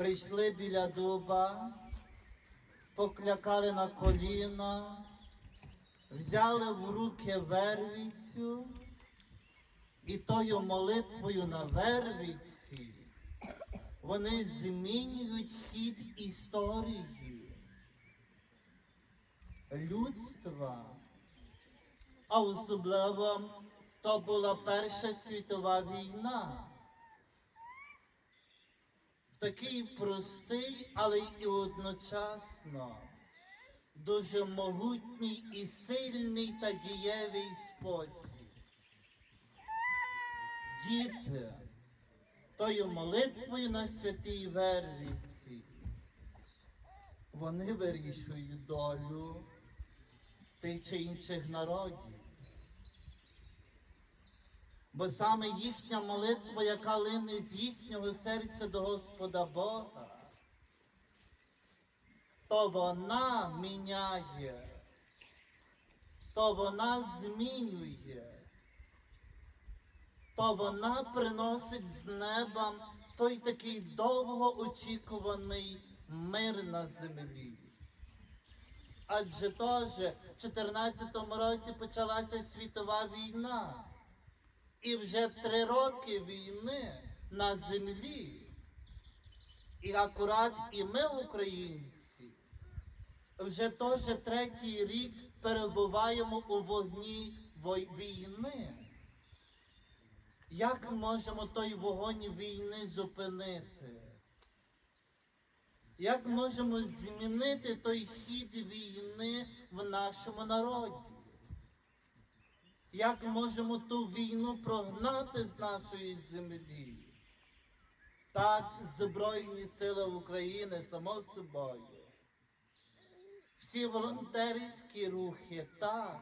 прийшли біля дуба, поклякали на коліна, взяли в руки вервицю і тою молитвою на вервиці вони змінюють хід історії людства. А особливо то була Перша світова війна. Такий простий, але і одночасно дуже могутній і сильний та дієвий спосіб. Діти тою молитвою на святій Вервіці вони вирішують долю тих чи інших народів. Бо саме їхня молитва, яка лине з їхнього серця до Господа Бога, то вона міняє, то вона змінює, то вона приносить з неба той такий довгоочікуваний мир на землі. Адже теж в 14-му році почалася світова війна. І вже три роки війни на землі. І акурат і ми, українці, вже теж третій рік перебуваємо у вогні війни. Як можемо той вогонь війни зупинити? Як можемо змінити той хід війни в нашому народі? Як можемо ту війну прогнати з нашої землі? Так, Збройні сили України, само собою. Всі волонтерські рухи, так.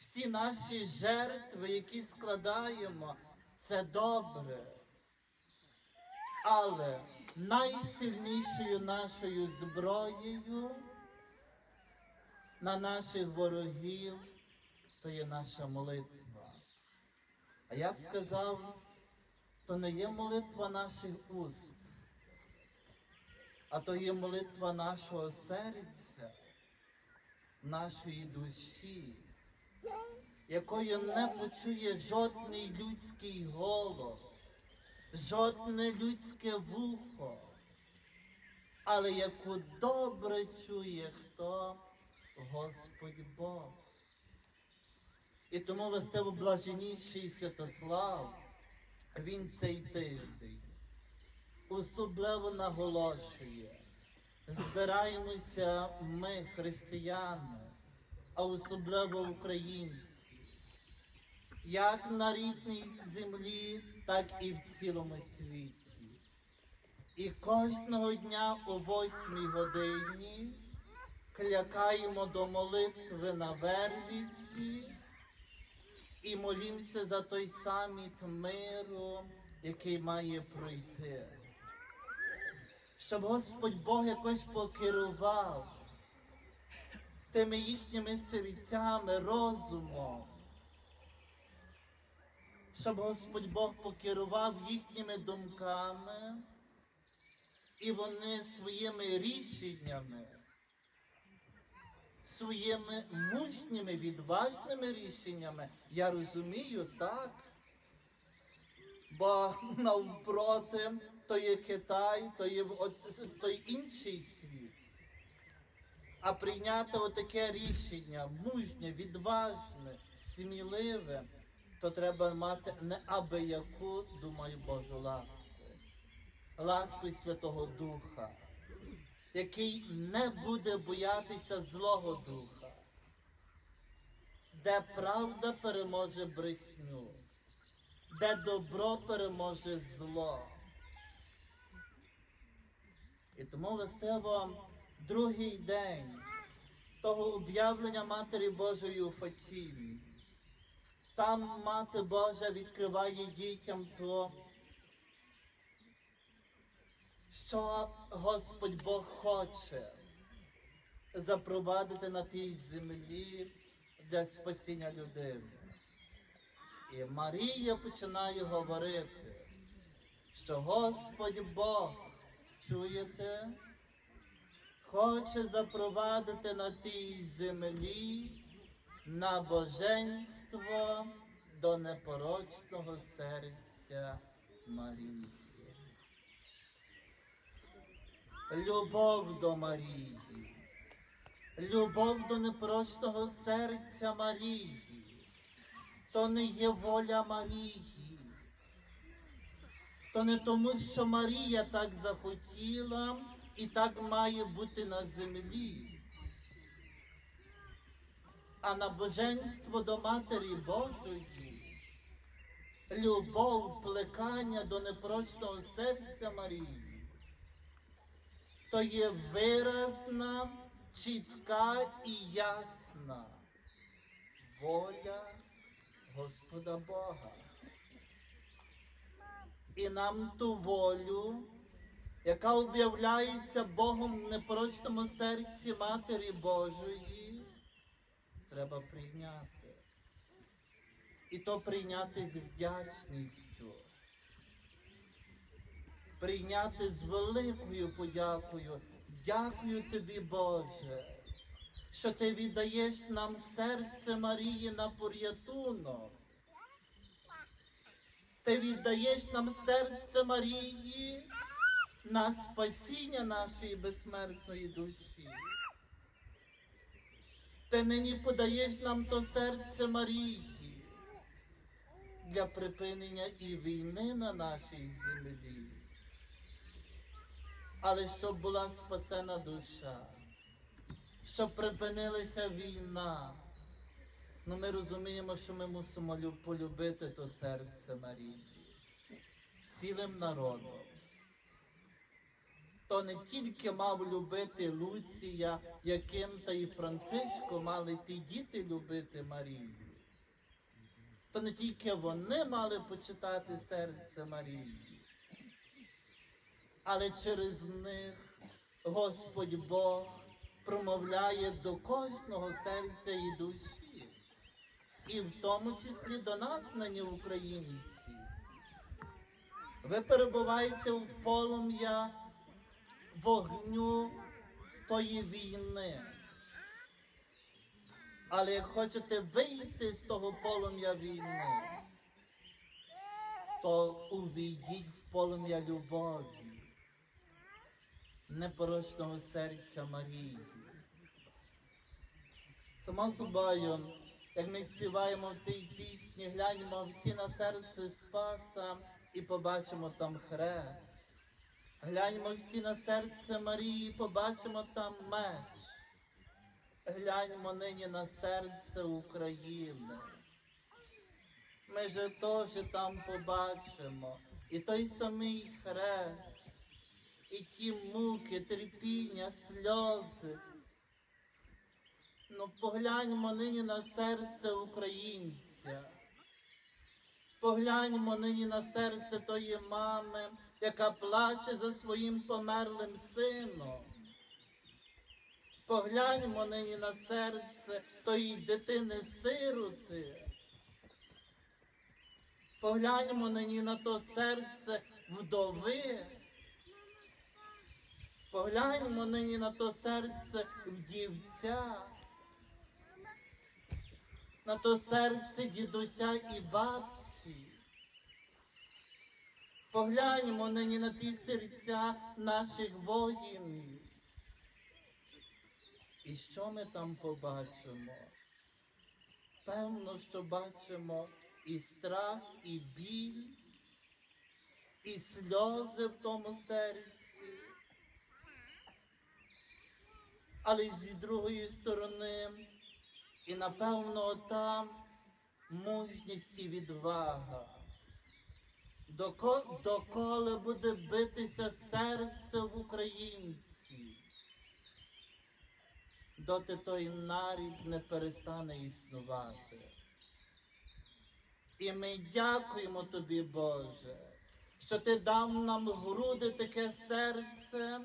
Всі наші жертви, які складаємо, це добре. Але найсильнішою нашою зброєю на наших ворогів то є наша молитва. А я б сказав, то не є молитва наших уст, а то є молитва нашого серця, нашої душі, якою не почує жодний людський голос, жодне людське вухо, але яку добре чує хто Господь Бог. І тому властиво блаженніший Святослав, він цей тиждень особливо наголошує. Збираємося ми, християни, а особливо українці, як на рідній землі, так і в цілому світі. І кожного дня о восьмій годині клякаємо до молитви на Вервіці і молімося за той саміт миру, який має пройти. Щоб Господь Бог якось покерував тими їхніми серцями, розумом, щоб Господь Бог покерував їхніми думками, і вони своїми рішеннями своїми мужніми, відважними рішеннями. Я розумію так. Бо навпроти то є Китай, то є той інший світ. А прийняти отаке рішення мужнє, відважне, сміливе, то треба мати не аби яку, думаю, Божу ласку. Ласку Святого Духа який не буде боятися Злого Духа, де правда переможе брехню, де добро переможе зло. І тому властиво другий день того об'явлення Матері Божої у Фатімі. Там Мати Божа відкриває дітям то, що Господь Бог хоче запровадити на тій землі для спасіння людини. І Марія починає говорити, що Господь Бог Чуєте? Хоче запровадити на тій землі набоженство до непорочного серця Марії. Любов до Марії, любов до непорочного серця Марії. То не є воля Марії. То не тому, що Марія так захотіла і так має бути на землі. А набоженство до Матері Божої, любов, плекання до непрочного серця Марії, то є виразна, чітка і ясна воля Господа Бога. І нам ту волю, яка об'являється Богом в непорочному серці Матері Божої, треба прийняти. І то прийняти з вдячністю. Прийняти з великою подякою. Дякую тобі, Боже, що ти віддаєш нам серце Марії на порятунок. Ти віддаєш нам серце Марії на спасіння нашої безсмертної душі. Ти нині подаєш нам то серце Марії для припинення і війни на нашій землі. Але щоб була спасена душа, щоб припинилася війна. Ну ми розуміємо, що ми мусимо полюбити то серце Марії цілим народом. То не тільки мав любити Луція, Якинта і Францишко, мали ті діти любити Марію. То не тільки вони мали почитати серце Марії, але через них Господь Бог промовляє до кожного серця і душі, і в тому числі до нас, нині українці. Ви перебуваєте в полум'я вогню тої війни. Але як хочете вийти з того полум'я війни, то увійдіть в полум'я любові, непорочного серця Марії. Само собою, як ми співаємо в тій пісні, гляньмо всі на серце Спаса і побачимо там хрест. Гляньмо всі на серце Марії, побачимо там меч. Гляньмо нині на серце України. Ми же теж там побачимо і той самий хрест, і ті муки, терпіння, сльози. Ну погляньмо нині на серце українця. Погляньмо нині на серце тої мами, яка плаче за своїм померлим сином. Погляньмо нині на серце тої дитини сироти. Погляньмо нині на то серце вдови. Погляньмо нині на то серце вдівця, на то серце дідуся і бабці. Погляньмо нині на ті серця наших воїнів. І що ми там побачимо? Певно, що бачимо і страх, і біль, і сльози в тому серці. Але зі другої сторони, і напевно там мужність і відвага. Доко- Доколи буде битися серце в українців, доти той нарід не перестане існувати. І ми дякуємо тобі, Боже, що ти дав нам груди таке серце,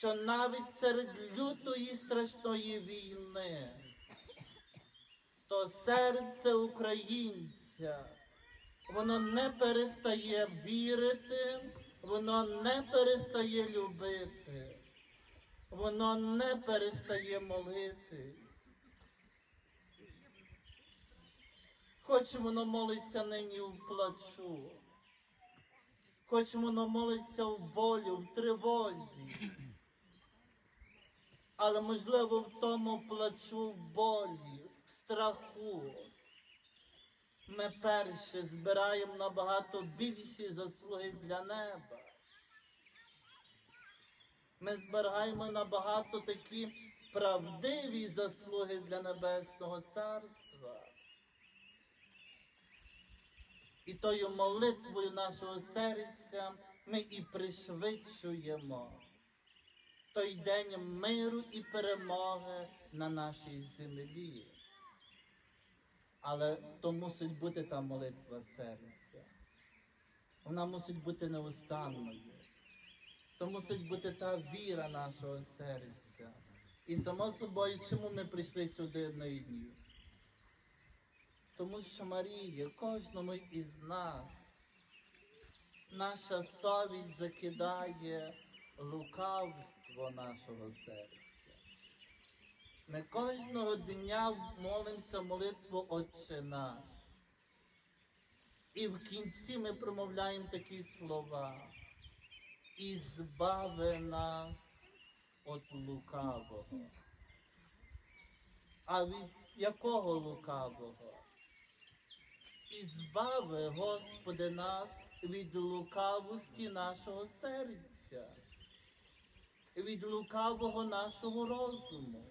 що навіть серед лютої страшної війни, то серце українця, воно не перестає вірити воно не перестає любити, воно не перестає молити. Хоч воно молиться нині в плачу, хоч воно молиться в болю, в тривозі, але можливо в тому плачу, в болі, в страху. Ми перше збираємо набагато більші заслуги для неба. Ми збираємо набагато такі правдиві заслуги для Небесного Царства. І тою молитвою нашого серця ми і пришвидшуємо той день миру і перемоги на нашій землі. Але то мусить бути та молитва серця. Вона мусить бути неустанною. То мусить бути та віра нашого серця. І само собою, чому ми прийшли сюди нині? Тому що Марія, кожному із нас, наша совість закидає лукавство нашого серця. Ми кожного дня молимося молитву Отче наш. І в кінці ми промовляємо такі слова. І збави нас від лукавого. А від якого лукавого? І збави, Господи, нас від лукавості нашого серця, від лукавого нашого розуму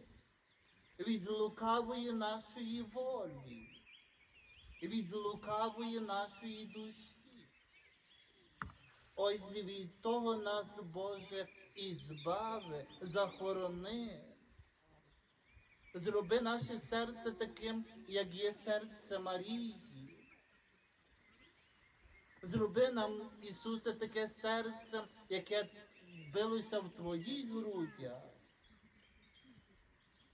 від лукавої нашої волі, від лукавої нашої душі. Ось від того нас, Боже, і збави, захорони. Зроби наше серце таким, як є серце Марії. Зроби нам, Ісусе, таке серце, яке билося в Твоїх грудях.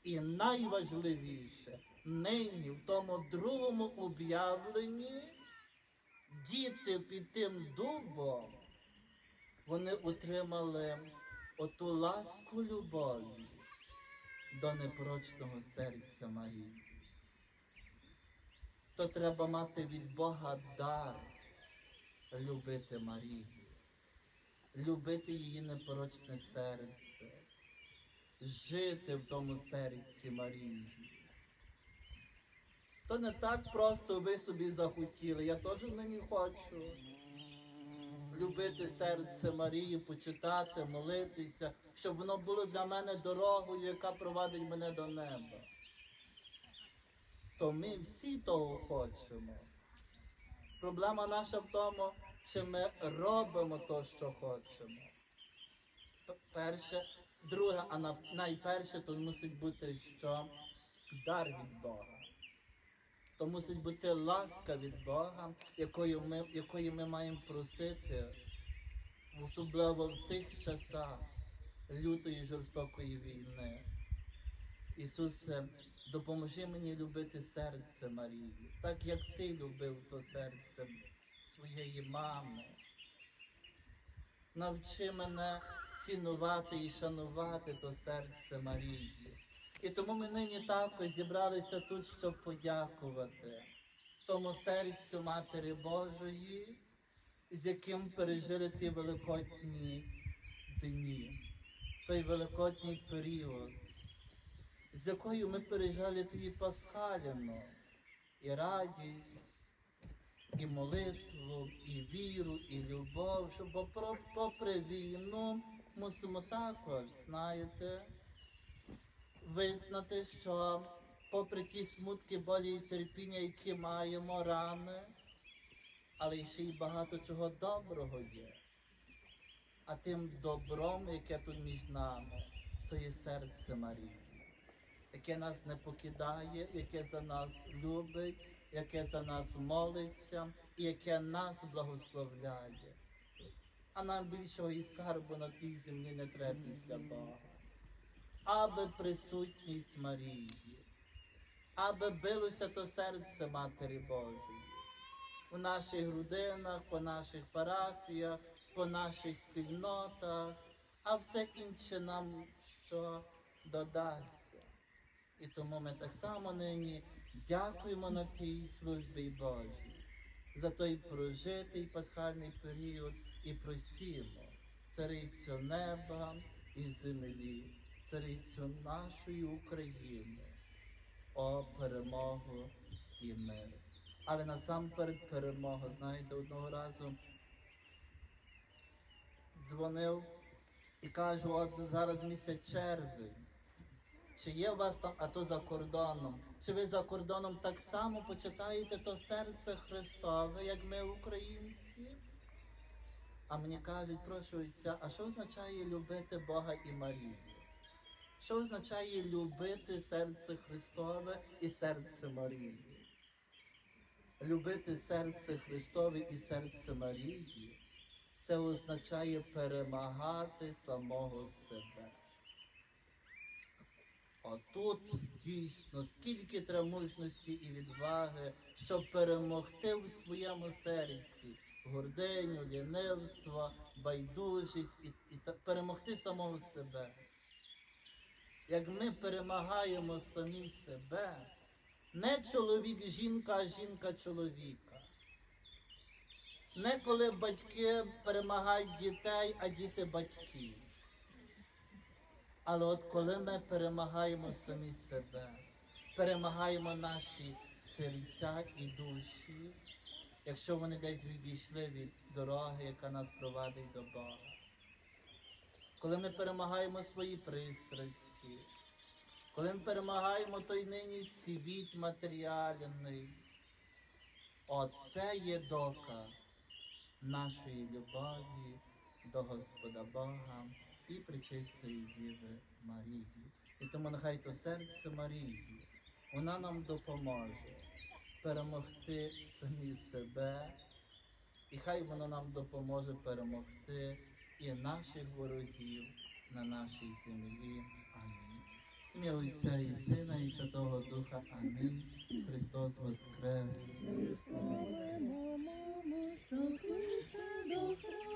І найважливіше, нині в тому другому об'явленні діти під тим дубом, вони отримали оту ласку любові до непрочного серця Марії. То треба мати від Бога дар любити Марію, любити її непорочне серце жити в тому серці Марії. То не так просто ви собі захотіли. Я теж нині хочу любити серце Марії, почитати, молитися, щоб воно було для мене дорогою, яка провадить мене до неба. То ми всі того хочемо. Проблема наша в тому, чи ми робимо то, що хочемо. Перше, Друге, а найперше, то мусить бути що? Дар від Бога. То мусить бути ласка від Бога, якою ми, якої ми маємо просити, особливо в тих часах лютої жорстокої війни. Ісусе, допоможи мені любити серце Марії, так як Ти любив то серце своєї мами. Навчи мене цінувати і шанувати то серце Марії. І тому ми нині також зібралися тут, щоб подякувати тому серцю Матері Божої, з яким пережили ті великодні дні, той великодній період, з якою ми пережили тоді пасхаліну і радість, і молитву, і віру, і любов, попро- попри війну мусимо також, знаєте, визнати, що попри ті смутки, болі і терпіння, які маємо рани, але ще й багато чого доброго є. А тим добром, яке тут між нами, то є серце Марії, яке нас не покидає, яке за нас любить, яке за нас молиться і яке нас благословляє. А нам більшого і скарбу на тій землі не треба після Бога. Аби присутність Марії, аби билося то серце Матері Божої у наших родинах, по наших парафіях по наших спільнотах, а все інше нам що додасться. І тому ми так само нині дякуємо на тій службі Божій за той прожитий пасхальний період і просімо царицю неба і землі, царицю нашої України, о перемогу і мир. Але насамперед перемога, знаєте, одного разу дзвонив і кажу, от зараз місяць червень. Чи є у вас там, а то за кордоном? Чи ви за кордоном так само почитаєте то серце Христове, як ми, українці? А мені кажуть, прошу отця, а що означає любити Бога і Марію? Що означає любити серце Христове і серце Марії? Любити серце Христове і серце Марії це означає перемагати самого себе. Отут дійсно скільки треба мужності і відваги, щоб перемогти в своєму серці гординю, лінивство, байдужість і, і та- перемогти самого себе. Як ми перемагаємо самі себе, не чоловік жінка, а жінка чоловіка. Не коли батьки перемагають дітей, а діти батьків. Але от коли ми перемагаємо самі себе, перемагаємо наші серця і душі, якщо вони десь відійшли від дороги, яка нас провадить до Бога, коли ми перемагаємо свої пристрасті, коли ми перемагаємо той нині світ матеріальний, оце є доказ нашої любові до Господа Бога і причистої Діви Марії. І тому нехай то серце Марії, вона нам допоможе перемогти самі себе, і хай воно нам допоможе перемогти і наших ворогів на нашій землі. Амінь. Ім'я Отця і Сина, і Святого Духа. Амінь. Христос Воскрес! Веди